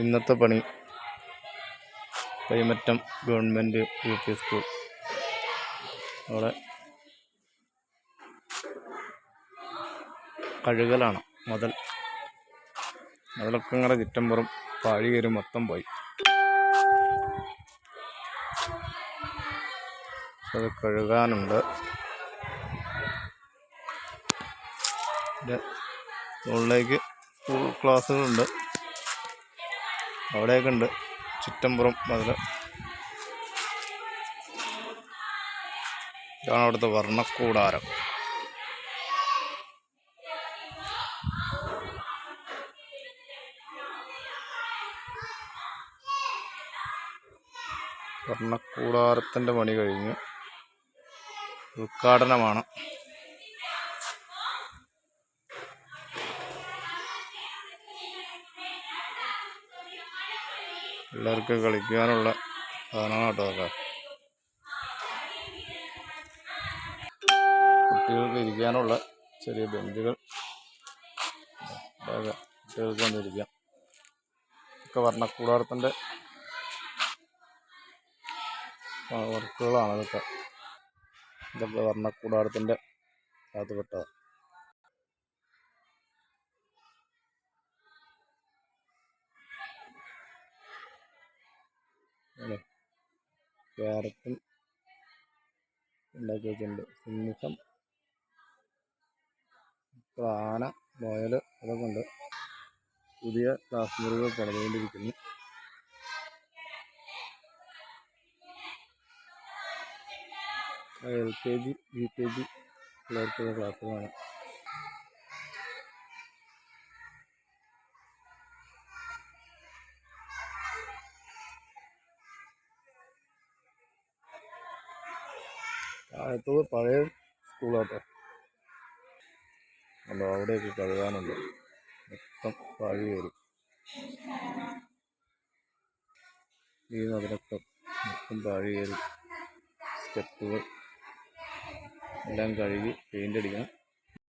ഇന്നത്തെ പണി. Kaimattam government U P school. അവിടെ കഴുകലാണ് മുതൽ. മുതലൊക്കെ ഇങ്ങനെ ചുറ്റമ്പുറം പാഴി കയറി മൊത്തം പോയി. അത് കഴുകാനുണ്ട്. മുകളിലേക്ക് സ്കൂൾ ക്ലാസ്സുകളുണ്ട്. അവിടെയൊക്കെ ഉണ്ട് ചുറ്റമ്പുറം മധുര ഇതാണ് അവിടുത്തെ വർണക്കൂടാരം. വർണക്കൂടാരത്തിന്റെ പണി കഴിഞ്ഞു. ഉദ്ഘാടനമാണ്. പിള്ളേർക്ക് കളിക്കാനുള്ള സാധനമാണ് കേട്ടോ അതൊക്കെ. കുട്ടികൾക്ക് ഇരിക്കാനുള്ള ചെറിയ ബെഞ്ചുകൾ. അതൊക്കെ കുട്ടികൾക്ക് വന്നിരിക്കാം. ഒക്കെ വർണക്കൂടാരത്തിന്റെ വർക്കുകളാണ് ഇതൊക്കെ. ഇതൊക്കെ വർണക്കൂടാരത്തിന്റെ അകത്ത് പെട്ടതാണ് അല്ലേ ക്യാരറ്റും ഉണ്ടാക്കി വെച്ചിട്ടുണ്ട്. സിംഹം ആന മുയൽ അതൊക്കെ ഉണ്ട്. പുതിയ ക്ലാസ് മുറികൾ പണിതുകൊണ്ടിരിക്കുന്നു L K G U K G പിള്ളേർക്കുള്ള ക്ലാസ്സുകളാണ്. താഴത്തത് പഴയ സ്കൂളാട്ടോ. അല്ല അവിടെയൊക്കെ കഴുകാനുണ്ട്. മൊത്തം പഴി വരും ഈ നദിനൊക്കെ മൊത്തം പഴി വരും സ്റ്റെപ്പുകൾ. എല്ലാം കഴുകി പെയിന്റ് അടിക്കണം.